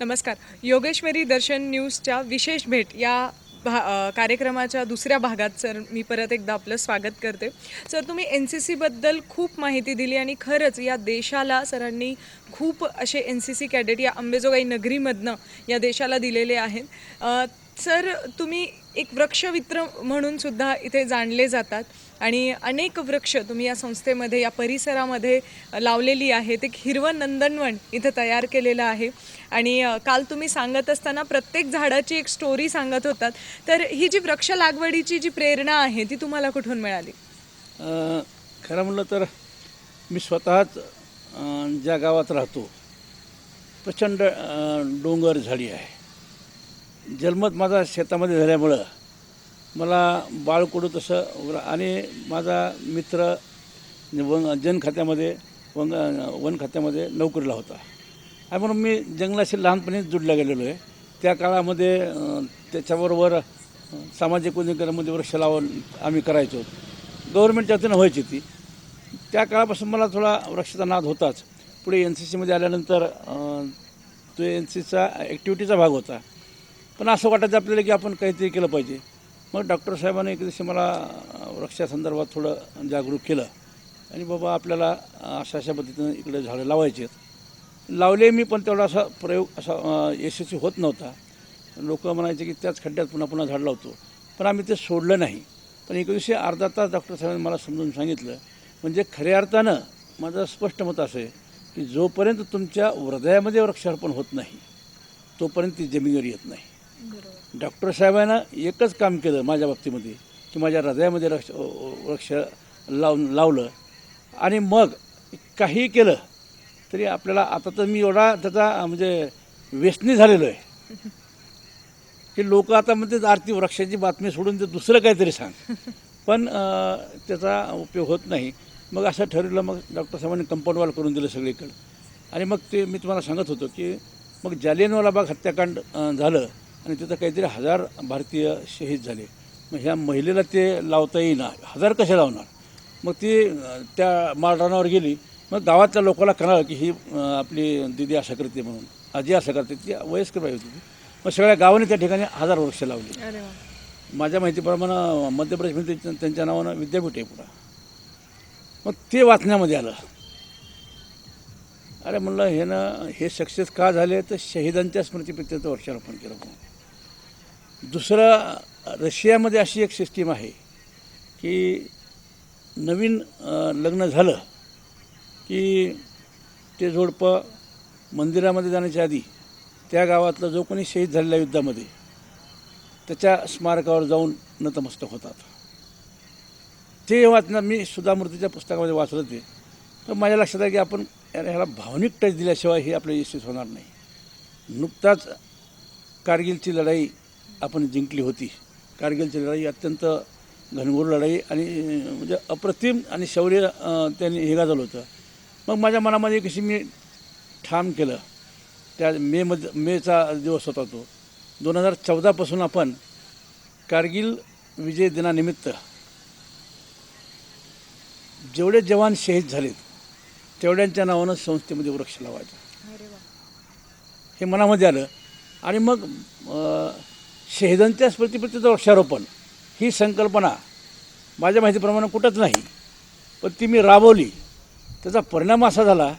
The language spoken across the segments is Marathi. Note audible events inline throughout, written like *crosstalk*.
नमस्कार. योगेश्वरी दर्शन न्यूजच्या विशेष भेट या भा कार्यक्रमाच्या दुसऱ्या भागात सर मी परत एकदा आपलं स्वागत करते. सर तुम्ही एन सी सीबद्दल खूप माहिती दिली आणि खरंच या देशाला सरांनी खूप असे एन सी सी कॅडेट या अंबेजोगाई नगरीमधनं या देशाला दिलेले आहेत. सर तुम्ही एक वृक्षमित्र म्हणून सुद्धा इथे जाणले जातात. आणि अनेक वृक्ष तुम्ही या संस्थेमध्ये या परिसरामध्ये लावलेली आहेत. एक हिरवं नंदनवन इथं तयार केलेलं आहे. आणि काल तुम्ही सांगत असताना प्रत्येक झाडाची एक स्टोरी सांगत होतात. तर ही जी वृक्ष लागवडीची जी प्रेरणा आहे ती तुम्हाला कुठून मिळाली? खरं म्हणलं तर मी स्वतःच ज्या गावात राहतो प्रचंड डोंगर झाडी आहे. जन्मत माझा शेतामध्ये झाल्यामुळं मला बाळकडू तसं आणि माझा मित्र वन जन खात्यामध्ये वन वन खात्यामध्ये नोकरीला होता. आणि म्हणून मी जंगलाशी लहानपणीच जुडला गेलेलो आहे. त्या काळामध्ये त्याच्याबरोबर सामाजिक उद्योगामध्ये वृक्ष लावून आम्ही करायचो. गव्हर्नमेंटच्या वतीनं व्हायची ती. त्या काळापासून मला थोडा वृक्षाचा नाद होताच. पुढे एन सी सीमध्ये आल्यानंतर तो एन सी सीचा ॲक्टिव्हिटीचा भाग होता. पण असं वाटायचं आपल्याला की आपण काहीतरी केलं पाहिजे. मग डॉक्टर साहेबांनी एक दिवशी मला वृक्षासंदर्भात थोडं जागरूक केलं. आणि बाबा आपल्याला अशा अशा पद्धतीनं इकडे झाडं लावायची आहेत. लावले मी पण तेवढा असा प्रयोग असा यशस्वी होत नव्हता. लोक म्हणायचे की त्याच खड्ड्यात पुन्हा पुन्हा झाड लावतो. पण आम्ही ते सोडलं नाही. पण एक दिवशी अर्धा तास डॉक्टर साहेबांनी मला समजून सांगितलं. म्हणजे खऱ्या अर्थानं माझं स्पष्ट मत असं आहे की जोपर्यंत तुमच्या हृदयामध्ये वृक्षारोपण होत नाही तोपर्यंत ती जमिनीवर येत नाही. डॉक्टर साहेबांना एकच काम केलं माझ्या बाबतीमध्ये की माझ्या हृदयामध्ये रक्ष वृक्ष लावून लावलं. आणि मग काही केलं तरी आपल्याला आता तर मी एवढा त्याचा म्हणजे व्यसनी झालेलो आहे. की लोक आता म्हणजे आरती वृक्षाची बातमी सोडून ते दुसरं काहीतरी सांग. पण त्याचा उपयोग होत नाही. मग असं ठरवलं मग डॉक्टर साहेबांनी कंपाऊंड वॉल करून दिलं सगळीकडं. आणि मग ते मी तुम्हाला सांगत होतो की मग जालियनवाला बाग हत्याकांड झालं. आणि तिथं काहीतरी हजार भारतीय शहीद झाले. मग ह्या महिलेला ते लावता येईना. हजार कसे लावणार? मग ती त्या माळरानावर गेली. मग गावातल्या लोकांना कळालं की ही आपली दिदी असं करते म्हणून. आजी असं करते. ती वयस्कर बाई होती ती. मग सगळ्या गावाने त्या ठिकाणी हजार वृक्ष लावली. माझ्या माहितीप्रमाणे मध्य प्रदेशमध्ये त्यां- त्यांच्या नावानं विद्यापीठ आहे पुढं मग ते वाचण्यामध्ये आलं. अरे म्हणलं हे ना हे सक्सेस का झाले? तर शहीदांच्या स्मृतीप्रित्यंत वृक्षारोपण केलं म्हणून. दुसरं रशियामध्ये अशी एक सिस्टीम आहे की नवीन लग्न झालं की ते जोडपं मंदिरामध्ये जाण्याच्या आधी त्या गावातला जो कोणी शहीद झालेला युद्धामध्ये त्याच्या स्मारकावर जाऊन नतमस्तक होतात. ते वाचणं मी सुधा मूर्तीच्या पुस्तकामध्ये वाचलं ते. तर माझ्या लक्षात आहे की आपण ह्याला भावनिक टच दिल्याशिवाय हे आपलं यशस्वी होणार नाही. नुकताच कारगिलची लढाई आपण जिंकली होती. कारगिलची लढाई अत्यंत घनघोर लढाई आणि म्हणजे अप्रतिम आणि शौर्य त्यांनी हे गाजवलं होतं. मग माझ्या मनामध्ये कशी मी ठाम केलं. त्या मेमध्ये मेचा दिवस होता तो. दोन हजार चौदापासून आपण कारगिल विजय दिनानिमित्त जेवढे जवान शहीद झालेत तेवढ्यांच्या नावानं संस्थेमध्ये वृक्ष लावायचं. हे मनामध्ये आलं. आणि मग अं, शहीदांच्या स्मृतीप्रतीचं वृक्षारोपण ही संकल्पना माझ्या माहितीप्रमाणे कुठंच नाही. पण ती मी राबवली. त्याचा परिणाम असा झाला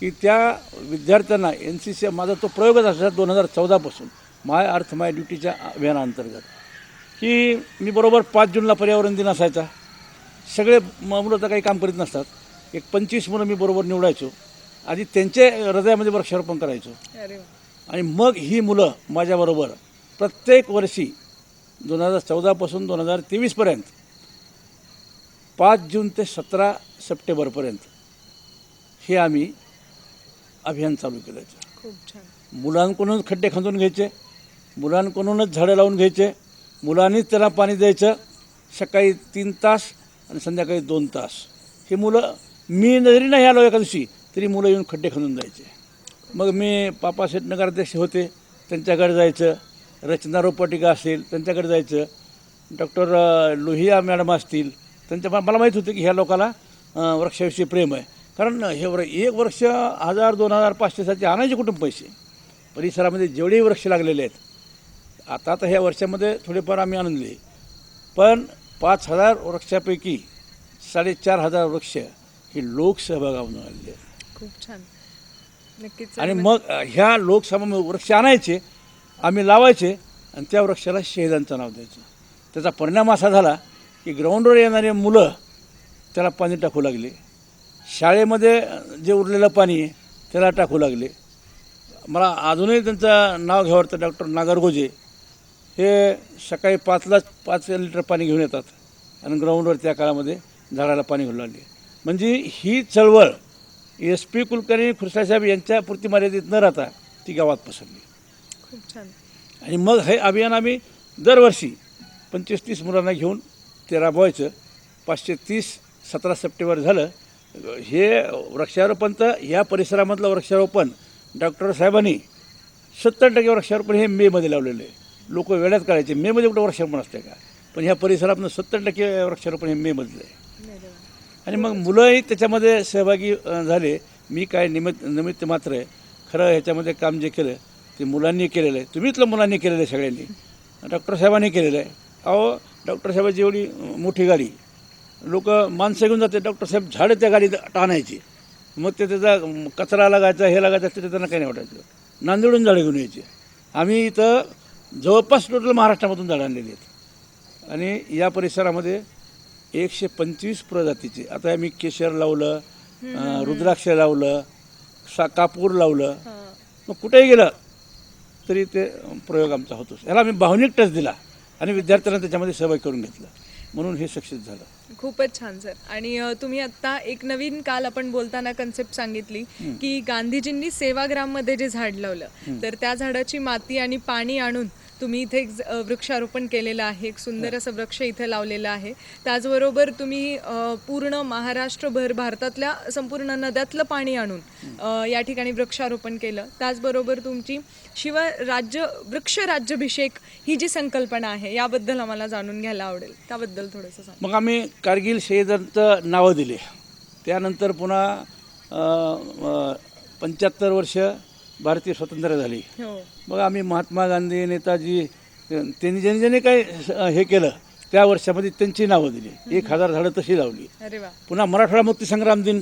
की त्या विद्यार्थ्यांना एन सी सी माझा तो प्रयोगच असा दोन हजार चौदापासून माय अर्थ माय ड्युटीच्या अभियानाअंतर्गत की मी बरोबर पाच जूनला पर्यावरण दिन असायचा. सगळे मुलं तर काही काम करीत नसतात. एक पंचवीस मुलं मी बरोबर निवडायचो. आधी त्यांचे हृदयामध्ये वृक्षारोपण करायचो. आणि मग ही मुलं माझ्याबरोबर प्रत्येक वर्षी दोन हजार चौदापासून दोन हजार तेवीसपर्यंत पाच जून ते सतरा सप्टेंबरपर्यंत हे आम्ही अभियान चालू केलं खूप छान. मुलांकडूनच खड्डे खंदून घ्यायचे मुलांकडूनच झाडं लावून घ्यायचे मुलांनीच त्यांना पाणी द्यायचं सकाळी तीन तास आणि संध्याकाळी दोन तास. ही मुलं मी जरी नाही आलो एका दिवशी तरी मुलं येऊन खड्डे खंदून जायचे. मग मी पापाशेठ नगराध्यक्ष होते त्यांच्याकडे जायचं रचना रोपटिका असेल त्यांच्याकडे जायचं. डॉक्टर लोहिया मॅडम असतील त्यांच्या मला माहीत होतं की ह्या लोकाला वृक्षाविषयी प्रेम आहे. कारण हे वर एक वर्ष हजार दोन हजार पाचशेसाठी आणायचे कुठून पैसे? परिसरामध्ये जेवढेही वृक्ष लागलेले आहेत आता तर ह्या वर्षामध्ये थोडेफार आम्ही आणले. पण पाच हजार वृक्षापैकी साडेचार हजार वृक्ष हे लोकसहभागामधून आलेले आहेत खूप छान. नक्कीच. आणि मग अ, ह्या लोकसभा वृक्ष आणायचे आम्ही लावायचे आणि त्या वृक्षाला शहीदांचं नाव द्यायचं. त्याचा परिणाम असा झाला की ग्राउंडवर येणारे मुलं त्याला पाणी टाकू लागले. शाळेमध्ये जे उरलेलं पाणी त्याला टाकू लागले. मला अजूनही त्यांचं नाव घ्यावं वाटतं डॉक्टर नागरगोजे. हे सकाळी पाचलाच पाच लिटर पाणी घेऊन येतात आणि ग्राउंडवर त्या काळामध्ये झाडाला पाणी घालू लागले. म्हणजे ही चळवळ एस पी कुलकर्णी खुर्सासाहेब यांच्या पुरती मर्यादित न राहता ती गावात पसरली. खूप छान. आणि मग हे अभियान आम्ही दरवर्षी पंचवीस तीस मुलांना घेऊन ते राबवायचं. पाचशे तीस सतरा सप्टेंबर झालं. हे वृक्षारोपण तर ह्या परिसरामधलं वृक्षारोपण डॉक्टर साहेबांनी सत्तर टक्के वृक्षारोपण हे मेमध्ये लावलेलं आहे. लोक वेळात करायचे मेमध्ये कुठं वृक्षारोपण असते का? पण ह्या परिसरातनं सत्तर टक्के वृक्षारोपण हे मेमधलं आहे. आणि मग मुलंही त्याच्यामध्ये सहभागी झाले. मी काय निमित्त निमित्त मात्र आहे खरं ह्याच्यामध्ये काम जे केलं ते मुलांनी केलेलं आहे. तुम्हीतलं मुलांनी केलेलं आहे सगळ्यांनी. डॉक्टर साहेबांनी केलेलं आहे. अहो डॉक्टर साहेबाची एवढी मोठी गाडी. लोक माणसं घेऊन जाते डॉक्टर साहेब झाडं त्या गाडीत आणायची. मग ते त्याचा कचरा लागायचा हे लागायचं ते त्यांना काही नाही वाटायचं. नांदेडून झाडं घेऊन यायची. आम्ही इथं जवळपास टोटल महाराष्ट्रामधून झाडं आणलेली आहेत. आणि या परिसरामध्ये एकशे पंचवीस प्रजातीचे आता आम्ही केशर लावलं रुद्राक्ष लावलं सा कापूर लावलं. मग कुठेही गेलं तरी ते प्रयोग आमचा होतोच. ह्याला आम्ही भावनिक टच दिला आणि विद्यार्थ्यांना त्याच्यामध्ये सहभाग करून घेतला. म्हणून हे सक्सेस झालं. खूपच छान सर. आणि तुम्ही आता एक नवीन काल आपण बोलताना कन्सेप्ट सांगितली की गांधीजींनी सेवाग्राममध्ये जे झाड लावलं तर त्या झाडाची माती आणि पाणी आणून तुम्ही इथे एक वृक्षारोपण केलेलं आहे एक सुंदर असं वृक्ष इथे लावलेलं आहे. त्याचबरोबर तुम्ही पूर्ण महाराष्ट्रभर भारतातल्या संपूर्ण नद्यातलं पाणी आणून या ठिकाणी वृक्षारोपण केलं. त्याचबरोबर तुमची शिवाय राज्य वृक्ष राज्याभिषेक ही जी संकल्पना आहे याबद्दल आम्हाला जाणून घ्यायला आवडेल. त्याबद्दल थोडंसं सांगा. मग आम्ही कारगिल शहीदांचं नावं दिले. त्यानंतर पुन्हा पंच्याहत्तर वर्ष भारतीय स्वातंत्र्य झाली. हो. मग आम्ही महात्मा गांधी नेताजी त्यांनी ज्यांनी ज्यांनी काही हे केलं त्या वर्षामध्ये त्यांची नावं दिली. एक हजार झाडं तशी लावली. पुन्हा मराठवाडा मुक्तीसंग्राम दिन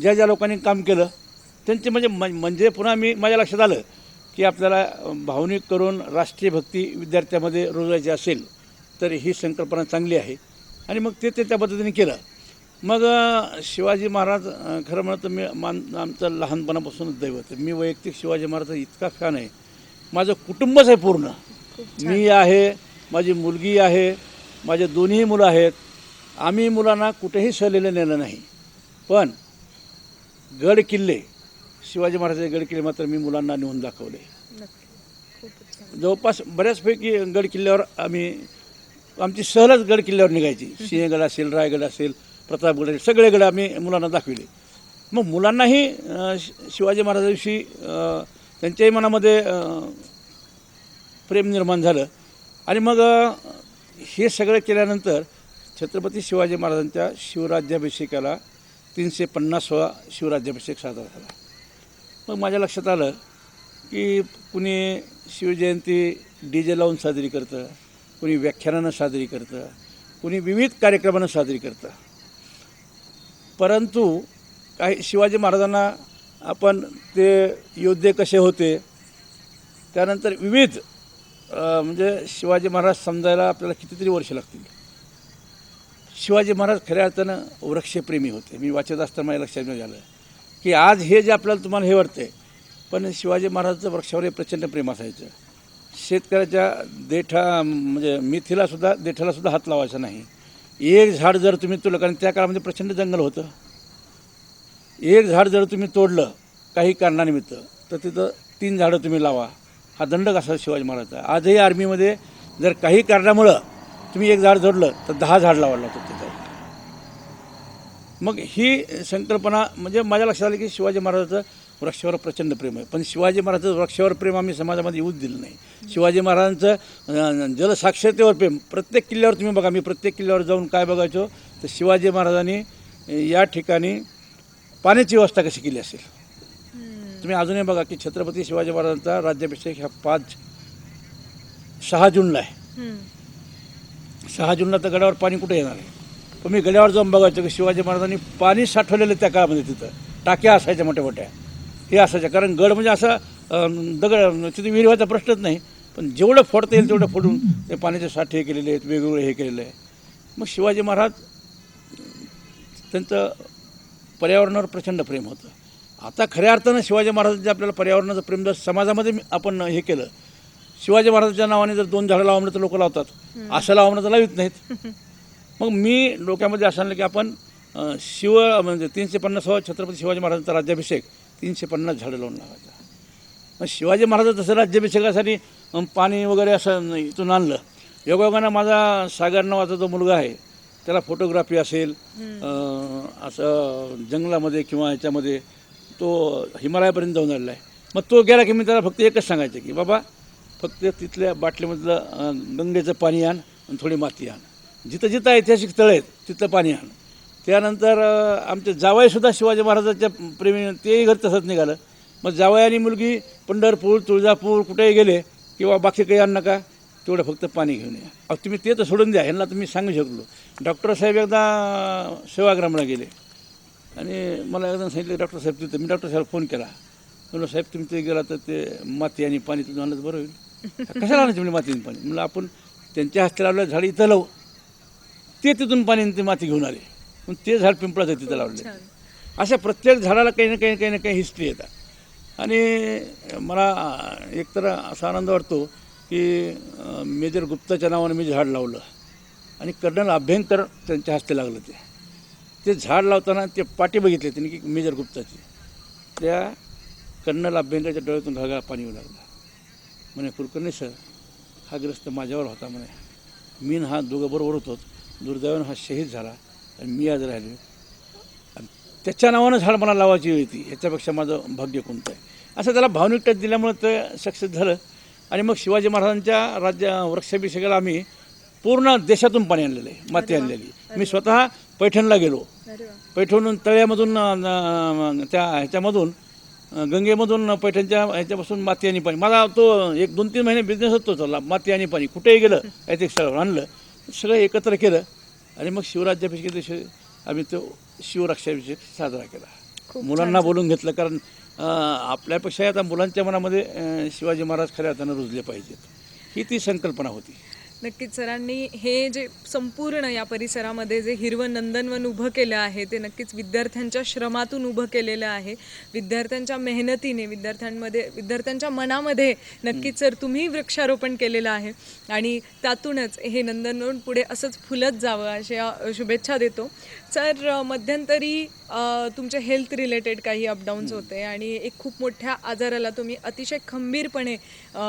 ज्या ज्या लोकांनी काम केलं त्यांचे म्हणजे म- म्हणजे पुन्हा मी माझ्या लक्षात आलं की आपल्याला भावनिक करून राष्ट्रीय भक्ती विद्यार्थ्यामध्ये रुजवायची असेल तर ही संकल्पना चांगली आहे. आणि मग ते ते त्या पद्धतीने केलं. मग शिवाजी महाराज खरं म्हणतं मी मान आमचं लहानपणापासूनच दैवत मी वैयक्तिक शिवाजी महाराज इतका फॅन आहे माझं कुटुंबच आहे पूर्ण. मी आहे माझी मुलगी आहे माझे दोन्ही मुलं आहेत. आम्ही मुलांना कुठेही सहलेलं नेलं नाही. पण गड किल्ले शिवाजी महाराजांचे गड किल्ले मात्र मी मुलांना नेऊन दाखवले. जवळपास बऱ्याचपैकी गड किल्ल्यावर आम्ही आमची सहलच गड किल्ल्यावर निघायची. सिंहगड असेल रायगड असेल प्रतापगड असेल सगळे गड आम्ही मुलांना दाखविले. मग मुलांनाही शिवाजी महाराजांविषयी त्यांच्याही मनामध्ये प्रेम निर्माण झालं. आणि मग हे सगळं केल्यानंतर छत्रपती शिवाजी महाराजांच्या शिवराज्याभिषेकाला तीनशे पन्नासवा शिवराज्याभिषेक साजरा झाला. मग माझ्या लक्षात आलं की कुणी शिवजयंती डी जे लावून साजरी करतं कुणी व्याख्यानानं साजरी करतं कुणी विविध कार्यक्रमानं साजरी करतं. परंतु काही शिवाजी महाराजांना आपण ते योद्धे कसे होते त्यानंतर विविध म्हणजे शिवाजी महाराज समजायला आपल्याला कितीतरी वर्ष लागतील. शिवाजी महाराज खऱ्या अर्थानं वृक्षप्रेमी होते. मी वाचत असताना माझ्या लक्षात झालं की आज हे जे आपल्याला तुम्हाला हे वाटते पण शिवाजी महाराजचं वृक्षावर हे प्रचंड प्रेम असायचं. शेतकऱ्याच्या देठा म्हणजे मिथीलासुद्धा देठालासुद्धा हात लावायचा नाही. एक झाड जर तुम्ही तोडलं कारण त्या काळामध्ये प्रचंड जंगल होतं. एक झाड जर तुम्ही तोडलं काही कारणानिमित्त तर तिथं तीन झाडं तुम्ही लावा. हा दंडक असा शिवाजी महाराजचा आजही आर्मीमध्ये जर काही कारणामुळं तुम्ही एक झाड जोडलं तर दहा झाड लावायला लागतं तिथं. मग ही संकल्पना म्हणजे माझ्या लक्षात आलं की शिवाजी महाराजाचं वृक्षावर प्रचंड प्रेम आहे. पण शिवाजी महाराजांचं वृक्षावर प्रेम आम्ही समाजामध्ये येऊच दिलं नाही. शिवाजी महाराजांचं जलसाक्षरतेवर प्रेम. प्रत्येक किल्ल्यावर तुम्ही बघा मी प्रत्येक किल्ल्यावर जाऊन काय बघायचो तर शिवाजी महाराजांनी या ठिकाणी पाण्याची व्यवस्था कशी केली असेल? तुम्ही अजूनही बघा की छत्रपती शिवाजी महाराजांचा राज्याभिषेक ह्या पाच सहा जूनला आहे. सहा जूनला तर गडावर पाणी कुठे येणार आहे? पण मी गड्यावर जाऊन बघायचं की शिवाजी महाराजांनी पाणी साठवलेलं त्या काळामध्ये तिथं. टाक्या असायच्या मोठ्या मोठ्या हे असायच्या कारण गड म्हणजे असं दगड तिथे विहीर व्हायचा प्रश्नच नाही. पण जेवढं फोडता येईल तेवढं फोडून ते पाण्याचे साठे हे केलेले आहेत वेगवेगळे हे केलेलं आहे मग शिवाजी महाराज त्यांचं पर्यावरणावर प्रचंड प्रेम होतं. आता खऱ्या अर्थानं शिवाजी महाराजांचं आपल्याला पर्यावरणाचं प्रेम जर समाजामध्ये आपण हे केलं शिवाजी महाराजांच्या नावाने जर दोन झाडं लावा म्हणलं तर लोक लावतात. असं लावा म्हणलं तर लावित नाहीत. *laughs* मग मी डोक्यामध्ये असं आणलं की आपण शिव म्हणजे तीनशे पन्नासावा छत्रपती शिवाजी महाराजांचा राज्याभिषेक तीनशे पन्नास झाडं लावून लावायचा. मग शिवाजी महाराज तसं राज्याभिषेकासाठी पाणी वगैरे असं इथून आणलं. योगायोगानं माझा सागर नावाचा जो मुलगा आहे त्याला फोटोग्राफी असेल असं जंगलामध्ये किंवा ह्याच्यामध्ये तो हिमालयापर्यंत जाऊन आलेला आहे. मग तो गेला की मी त्याला फक्त एकच सांगायचं की बाबा फक्त तिथल्या बाटलीमधलं गंगेचं पाणी आण आणि थोडी माती आण. जिथं जिथं ऐतिहासिक स्थळं आहेत तिथलं पाणी आण. त्यानंतर आमचे जावईसुद्धा शिवाजी महाराजांच्या प्रेमी तेही घर तसंच निघालं. मग जावई आणि मुलगी पंढरपूर तुळजापूर कुठेही गेले किंवा बाकी काही आण नका तेवढं फक्त पाणी घेऊन या. अहो तुम्ही ते तर सोडून द्या ह्यांना तुम्ही सांगू शकलो. डॉक्टर साहेब एकदा सेवाग्रामला गेले. आणि मला एकदा सांगितलं डॉक्टर साहेब तिथं मी डॉक्टर साहेब फोन केला. म्हणलं साहेब तुम्ही ते गेला तर ते माती आणि पाणी तिथून आणलं बरं होईल. कशाला आणायचं म्हणजे माती आणि पाणी? म्हणलं आपण त्यांच्या हस्ते लावलं झाड इथं लावू. ते तिथून पाणी ते माती घेऊन आले. मग ते झाड पिंपळाचं तिथं लावले छान. अशा प्रत्येक झाडाला काही ना काही काही ना काही हिस्ट्री येतात. आणि मला एकतर असा आनंद वाटतो की मेजर गुप्ताच्या नावानं मी झाड लावलं. आणि कर्नल अभ्यंकर त्यांच्या हस्ते लागलं ते. ते झाड लावताना ते पाठी बघितले त्यांनी की मेजर गुप्ताची. त्या कर्नल अभ्यंकरच्या डोळ्यातून घागा पाणी येऊ लागला. म्हणे कुलकर्णी सर हा ग्रस्त माझ्यावर होता म्हणे. मी न हा दोघं बरोबर होतो दुर्दैवानं हा शहीद झाला. आणि मी आज राहिलो. आणि त्याच्या नावानं झाड मला लावायची होती. ह्याच्यापेक्षा माझं भाग्य कोणतं आहे? असं त्याला भावनिक टच दिल्यामुळं ते सक्सेस झालं. आणि मग शिवाजी महाराजांच्या राज्य वृक्षाभिषेकाला आम्ही पूर्ण देशातून पाणी आणलेलं आहे. माती आणलेली मी स्वतः पैठणला गेलो. पैठणहून तळ्यामधून त्या ह्याच्यामधून गंगेमधून पैठणच्या ह्याच्यापासून माती आणि पाणी. माझा तो एक दोन तीन महिने बिझनेस होतो. चालला माती आणि पाणी कुठेही गेलं *laughs* ऐतिहासिक स्थळावर आणलं. सगळं एकत्र केलं. आणि मग शिवराज्याभिषेक दिवशी आम्ही तो शिवरक्षाभिषेक साजरा केला. मुलांना बोलून घेतलं कारण अं, आपल्यापेक्षा आता मुलांच्या मनामध्ये शिवाजी महाराज खऱ्या अर्थानं रुजले पाहिजेत. ही ती संकल्पना होती. नक्कीच सरांनी हे जे संपूर्ण या परिसरामध्ये जे हिरवं नंदनवन उभं केलं आहे ते नक्कीच विद्यार्थ्यांच्या श्रमातून उभं केलेलं आहे. विद्यार्थ्यांच्या मेहनतीने विद्यार्थ्यांमध्ये विद्यार्थ्यांच्या मनामध्ये नक्कीच सर तुम्ही वृक्षारोपण केलेलं आहे. आणि त्यातूनच हे नंदनवन पुढे असंच फुलत जावं अशा शुभेच्छा देतो. सर मध्यंतरी तुमचे हेल्थ रिलेटेड काही अपडाऊन्स होते आणि एक खूप मोठ्या आजाराला तुम्ही अतिशय खंबीरपणे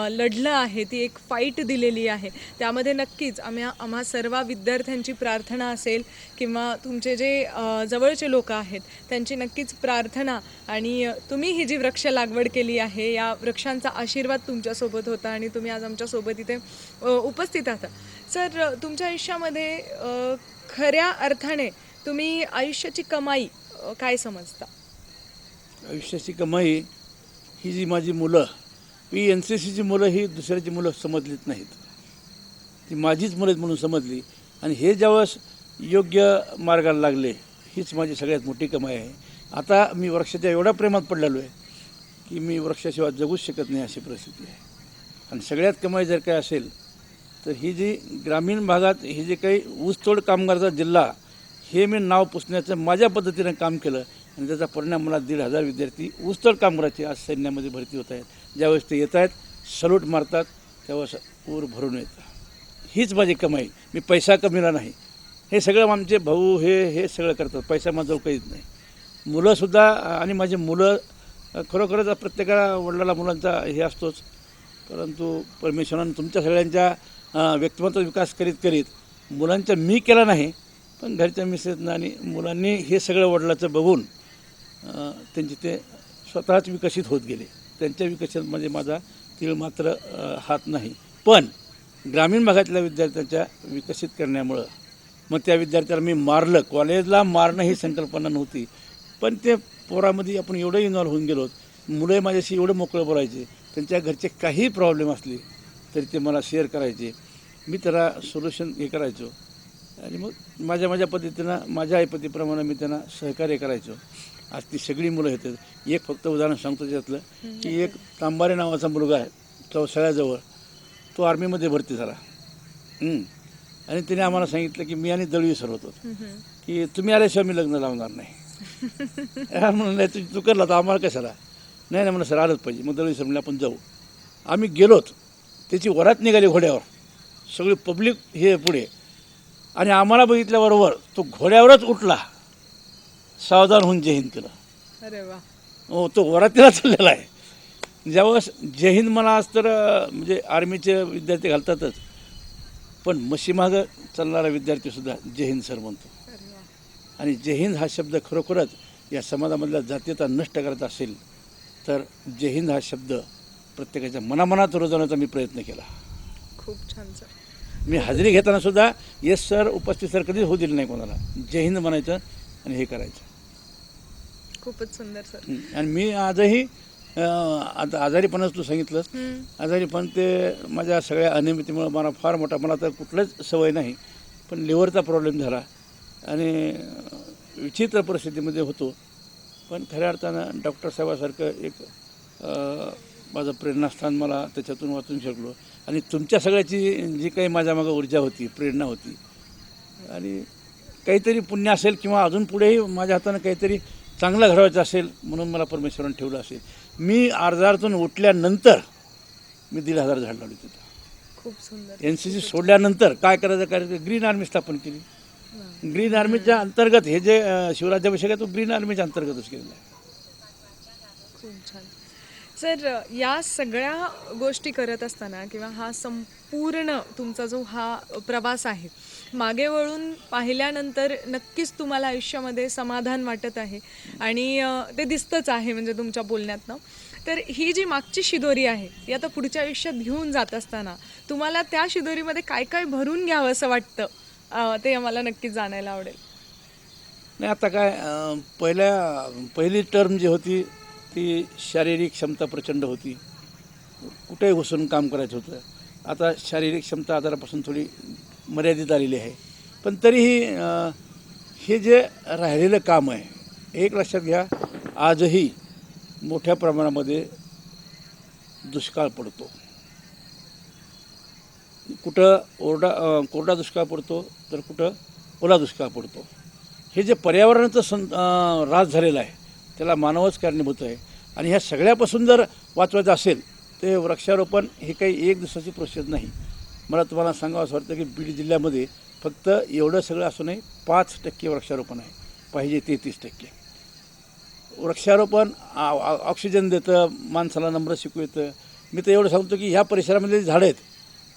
लढलं आहे. ती एक फाईट दिलेली आहे. त्यामध्ये नक्कीच आम्हा आम्हा सर्व विद्यार्थ्यांची प्रार्थना असेल किंवा तुमचे जे जवळचे लोक आहेत त्यांची नक्कीच प्रार्थना आणि तुम्ही ही जी वृक्ष लागवड केली आहे या वृक्षांचा आशीर्वाद तुमच्यासोबत होता आणि तुम्ही आज आमच्यासोबत इथे उपस्थित आहात. सर तुमच्या आयुष्यामध्ये खऱ्या अर्थाने तुम्ही आयुष्याची कमाई काय समजता? आयुष्याची कमाई ही जी माझी मुलं मी एन सी सीची मुलं ही दुसऱ्याची मुलं समजलीच नाहीत. ती माझीच मुलं म्हणून समजली. आणि हे ज्यावेळेस योग्य मार्गाला लागले हीच माझी सगळ्यात मोठी कमाई आहे. आता मी वृक्षाच्या एवढ्या प्रेमात पडलेलो आहे की मी वृक्षाशिवाय जगूच शकत नाही अशी परिस्थिती आहे. आणि सगळ्यात कमाई जर काय असेल तर ही जी ग्रामीण भागात ही जे काही ऊसतोड कामगारचा जिल्हा हे मी नाव पुसण्याचं माझ्या पद्धतीनं काम केलं. आणि त्याचा परिणाम मला दीड हजार विद्यार्थी ऊसतोड कामगाराचे आज सैन्यामध्ये भरती होत आहेत. ज्यावेळेस ते येत आहेत सलूट मारतात त्यावेळेस ऊर भरून येतं. हीच माझी कमाई. मी पैसा कमीला नाही. हे सगळं आमचे भाऊ हे हे सगळं करतात. पैसा माझं काहीच नाही. मुलंसुद्धा आणि माझी मुलं खरोखरच प्रत्येकाला वडिलाला मुलांचा हे असतोच. परंतु परमेश्वरानं तुमच्या सगळ्यांच्या अं, व्यक्तिमत्व विकास करीत करीत मुलांचा मी केला नाही पण घरच्या मिसेसनं आणि मुलांनी हे सगळं वडिलाचं बघून त्यांचे ते स्वतःच विकसित होत गेले. त्यांच्या विकसित म्हणजे माझा तीळ मात्र हात नाही. पण ग्रामीण भागातल्या विद्यार्थ्यांच्या विकसित करण्यामुळं मग त्या विद्यार्थ्याला मी मारलं. कॉलेजला मारणं ही संकल्पना नव्हती. पण ते पोरामध्ये आपण एवढं इन्व्हॉल्व होऊन गेलो मुलं माझ्याशी एवढं मोकळं बोलायचे. त्यांच्या घरचे काही प्रॉब्लेम असले तरी ते मला शेअर करायचे. मी त्याला सोल्युशन हे करायचो. आणि मग माझ्या माझ्या पद्धतीनं माझ्या आईपतीप्रमाणे मी त्यांना सहकार्य करायचो. आज ती सगळी मुलं येतात. एक फक्त उदाहरण सांगतो त्यातलं. की एक तांबारे नावाचा मुलगा आहे. चौसाळ्याजवळ तो आर्मीमध्ये भरती झाला. हं. आणि त्याने आम्हाला सांगितलं की मी आणि दळवी सर होतो. की तुम्ही आल्याशिवाय मी लग्न लावणार नाही. *laughs* म्हणून नाही तू तू करला तर आम्हाला कशाला? नाही नाही म्हणलं सर आलंच पाहिजे. मग दळवी सर म्हणले आपण जाऊ. आम्ही गेलोत. त्याची वरात निघाली घोड्यावर. सगळी पब्लिक हे पुढे. आणि आम्हाला बघितल्याबरोबर तो घोड्यावरच उठला. सावधान होऊन जय हिंद केलं. अरे वा. हो तो वरातीला चाललेला आहे. ज्यावेळेस जय हिंद मला आज तर म्हणजे आर्मीचे विद्यार्थी घालतातच. पण मशीमागं चालणारा विद्यार्थीसुद्धा जय हिंद सर म्हणतो. आणि जय हिंद हा शब्द खरोखरच या समाजामधल्या जातीयता नष्ट करत असेल तर जय हिंद हा शब्द प्रत्येकाच्या मनामनात रुजवण्याचा मी प्रयत्न केला. खूप छान सर. मी हजेरी घेताना सुद्धा येस सर उपस्थित सर कधीच होऊ दिलं नाही कोणाला. जय हिंद म्हणायचं आणि हे करायचं. खूपच सुंदर सर. आणि मी आजही आता आजारीपणाच तू सांगितलंस. आजारीपण ते माझ्या सगळ्या अनियमितीमुळं मला फार मोठा मला तर कुठलंच सवय नाही. पण लिव्हरचा प्रॉब्लेम झाला. आणि विचित्र परिस्थितीमध्ये होतो. पण खऱ्या अर्थानं डॉक्टर साहेबासारखं एक माझं प्रेरणास्थान मला त्याच्यातून वाचून शकलो. आणि तुमच्या सगळ्याची जी काही माझ्या मागं ऊर्जा होती प्रेरणा होती. आणि काहीतरी पुण्य असेल किंवा अजून पुढेही माझ्या हातानं काहीतरी चांगलं घडवायचं असेल म्हणून मला परमेश्वरानं ठेवलं असेल. मी अर्जातून उठल्यानंतर मी दीड हजार झाड लावली तिथं. खूप सुंदर. एन सी सी सोडल्यानंतर काय करायचं काय ग्रीन आर्मी स्थापन केली. ग्रीन आर्मीच्या अंतर्गत हे जे शिवराज्याभिषेक आहे तो ग्रीन आर्मीच्या अंतर्गतच केलेला आहे. खूप छान. सर या सगळ्या गोष्टी करत असताना किंवा हा संपूर्ण तुमचा जो हा प्रवास आहे मागे वळून पाहिल्यानंतर नक्कीच तुम्हाला आयुष्यामध्ये समाधान वाटत आहे. आणि ते दिसतंच आहे म्हणजे तुमच्या बोलण्यातनं. तर ही जी मागची शिदोरी आहे ती आता पुढच्या आयुष्यात घेऊन जात असताना तुम्हाला त्या शिदोरीमध्ये काय काय भरून घ्यावं असं वाटतं? ते आम्हाला नक्कीच जाणायला आवडेल. नाही आता काय पहिल्या पहिली टर्म जी होती ती शारीरिक क्षमता प्रचंड होती. कुठेही घुसून काम करायचं होतं. आता शारीरिक क्षमता आजारापासून थोडी मर्यादित आलेली आहे. पण तरीही हे जे राहिलेलं काम आहे एक लक्षात घ्या आजही मोठ्या प्रमाणामध्ये दुष्काळ पडतो. कुठं ओरडा कोरडा दुष्काळ पडतो तर कुठं ओला दुष्काळ पडतो. हे जे पर्यावरणाचं सं राज ऱ्हास झालेला आहे त्याला मानवच कारणीभूत आहे. आणि ह्या सगळ्यापासून जर वाचवायचं असेल ते वृक्षारोपण हे काही एक दिवसाची प्रोसेस नाही. मला तुम्हाला सांगावं असं वाटतं की बीड जिल्ह्यामध्ये फक्त एवढं सगळं असूनही पाच टक्के वृक्षारोपण आहे. पाहिजे तेहतीस टक्के. वृक्षारोपण आ- ऑक्सिजन देतं माणसाला नम्र शिकू येतं मी तर एवढं सांगतो की ह्या परिसरामध्ये जे झाडं आहेत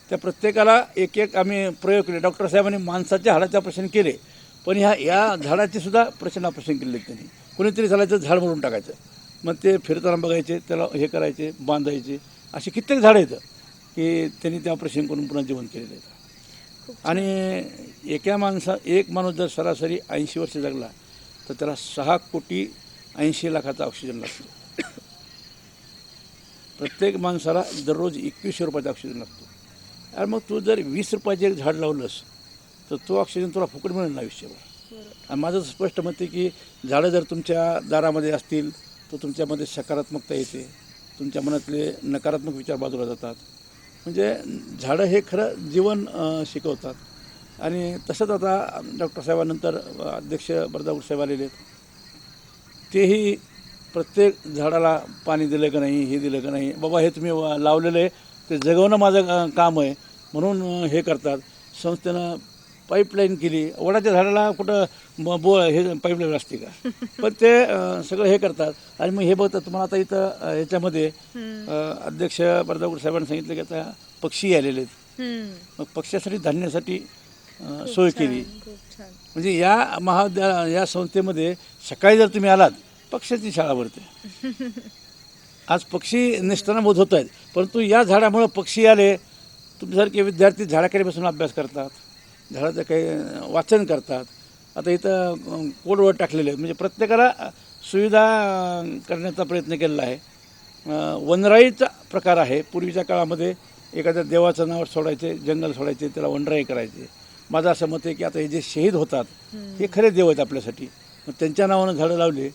त्या प्रत्येकाला एक एक आम्ही प्रयोग केले. डॉक्टर साहेबांनी माणसाच्या हाडाचे ऑपरेशन केले पण ह्या या झाडाचे सुद्धा प्रचंड ऑपरेशन केले त्यांनी. कोणीतरी झाडाचं झाड मोडून टाकायचं. मग ते फिरताना बघायचे त्याला हे करायचे बांधायचे. असे कित्येक झाडं आहेत. की त्यांनी ते ऑपरेशन करून पुन्हा जीवन केलेलं आहे. आणि एका माणसा एक माणूस जर सरासरी ऐंशी वर्ष जगला तर त्याला सहा कोटी ऐंशी लाखाचा ऑक्सिजन लागतो. प्रत्येक माणसाला दररोज एकवीसशे रुपयाचा ऑक्सिजन लागतो. आणि मग तू जर वीस रुपयाचे एक झाड लावलंस तर तो ऑक्सिजन तुला फुकट मिळेल ना आयुष्यभर. बरोबर. आणि माझं स्पष्ट मत आहे की झाडं जर तुमच्या दारामध्ये असतील तर तुमच्यामध्ये सकारात्मकता येते. तुमच्या मनातले नकारात्मक विचार बाजूला जातात. म्हणजे झाडं हे खरं जीवन शिकवतात. आणि तसंच आता डॉक्टर साहेबानंतर अध्यक्ष बरदापूर साहेब आलेले आहेत. तेही प्रत्येक झाडाला पाणी दिलं का नाही हे दिलं का नाही बाबा हे तुम्ही लावलेलं आहे ते जगवणं माझं काम आहे म्हणून हे करतात. संस्थेनं पाईपलाईन केली. वडाच्या झाडाला कुठं ब- बो हे पाईपलाईन असते का? *laughs* पण ते अं, सगळं हे करतात. आणि मग हे बघतात तुम्हाला आता इथं अं, याच्यामध्ये अं, अध्यक्ष बरदापूर साहेबांनी सांगितलं की आता पक्षी आलेले आहेत. हम्म. मग पक्ष्यासाठी धान्यासाठी अं, सोय केली. छान, खूप छान. म्हणजे या महाविद्यालय या संस्थेमध्ये सकाळी जर तुम्ही आलात पक्षाची शाळा भरते. *laughs* आज पक्षी निष्ठानाबोध होत आहेत. परंतु या झाडामुळं पक्षी आले तुमच्यासारखे विद्यार्थी झाडाखाली बसून अभ्यास करतात. झाडाचं काही वाचन करतात. आता इथं अं, कोडवर टाकलेले आहेत. म्हणजे प्रत्येकाला सुविधा करण्याचा प्रयत्न केलेला आहे. वनराईचा प्रकार आहे. पूर्वीच्या काळामध्ये एखाद्या देवाचं नाव सोडायचे जंगल सोडायचे त्याला वनराई करायचे. माझं असं मत आहे की आता हे जे शहीद होतात हे खरे देव आहेत आपल्यासाठी. मग त्यांच्या नावानं झाडं लावले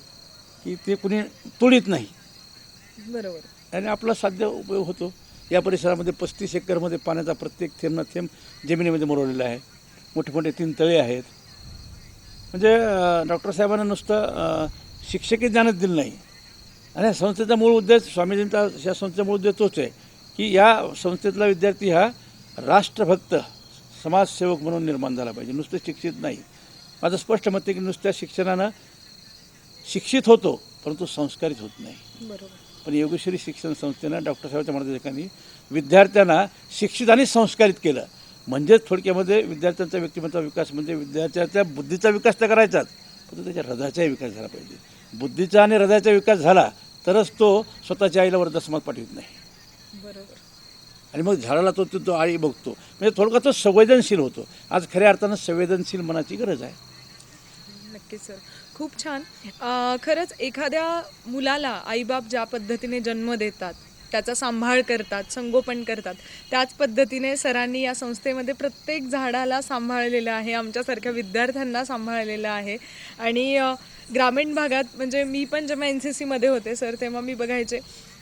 की ते कुणी तोडीत नाही. बरोबर. आणि आपला साध्य उपयोग होतो. या परिसरामध्ये पस्तीस एकरमध्ये पाण्याचा प्रत्येक थेंब ना थेंब जमिनीमध्ये मुरवलेला आहे. मोठे मोठे तीन तळे आहेत. म्हणजे डॉक्टर साहेबांना नुसतं शिक्षकी ज्ञानच दिलं नाही. आणि या संस्थेचा मूळ उद्देश स्वामीजींचा या संस्थेचा मूळ उद्देश तोच आहे की या संस्थेतला विद्यार्थी हा राष्ट्रभक्त समाजसेवक म्हणून निर्माण झाला पाहिजे. नुसतं शिक्षित नाही. माझं स्पष्ट मत आहे की नुसत्या शिक्षणानं शिक्षित होतो परंतु संस्कारित होत नाही. बरोबर. पण योगेश्वरी शिक्षण संस्थेनं डॉक्टर साहेबांच्या मार्गदर्शकांनी विद्यार्थ्यांना शिक्षित आणि संस्कारित केलं. म्हणजेच थोडक्यामध्ये विद्यार्थ्यांचा व्यक्तिमत्व विकास म्हणजे विद्यार्थ्याच्या बुद्धीचा विकास तर करायचाच परंतु त्याच्या हृदयाचाही विकास झाला पाहिजे. बुद्धीचा आणि हृदयाचा विकास झाला तरच तो स्वतःच्या आईला वृद्धाश्रमात पाठवित नाही. बरोबर. आणि मग झाडाला तो तो- आई बघतो. म्हणजे थोडक्यात तो संवेदनशील होतो. आज खऱ्या अर्थानं संवेदनशील मनाची गरज आहे. नक्कीच सर. खूप छान. खरंच एखाद्या मुलाला आईबाप ज्या पद्धतीने जन्म देतात त्याचा सांभाळ करतात संगोपन करतात. त्याच पद्धतीने सरांनी या संस्थेमध्ये प्रत्येक झाडाला सांभाळलेलं आहे आमच्यासारख्या विद्यार्थ्यांना सांभाळलेलं आहे. आणि ग्रामीण भागात म्हणजे मी पण जेव्हा एन सी सीमध्ये होते सर तेव्हा मी बघायचे.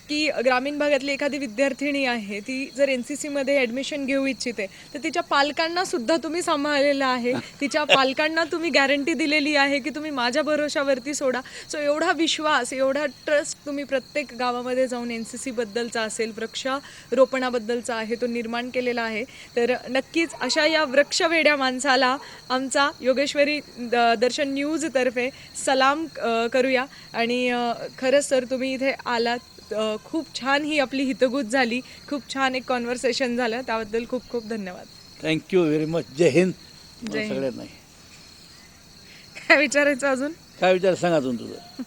की ग्रामीण भागातली एखादी विद्यार्थिनी आहे ती जर एन सी सीमध्ये ॲडमिशन घेऊ इच्छिते तर तिच्या पालकांना सुद्धा तुम्ही सांभाळलेलं आहे. *laughs* तिच्या पालकांना तुम्ही गॅरंटी दिलेली आहे की तुम्ही माझ्या भरोशावरती सोडा. सो एवढा विश्वास एवढा ट्रस्ट तुम्ही प्रत्येक गावामध्ये जाऊन एन सी सीबद्दलचा असेल वृक्षारोपणाबद्दलचा आहे तो निर्माण केलेला आहे. तर नक्कीच अशा या वृक्षवेड्या माणसाला आमचा योगेश्वरी द- दर्शन न्यूजतर्फे सलाम करूया. आणि खरंच सर तुम्ही इथे आलात. खूप छान ही आपली हितगुज झाली. खूप छान एक कॉन्व्हर्सेशन झालं. त्याबद्दल खूप खूप धन्यवाद. थँक्यू व्हेरी मच जय हिंद. जय हिंद. सगळ्यांना काय विचारायचं अजून? काय विचार सांगा अजून तुझं?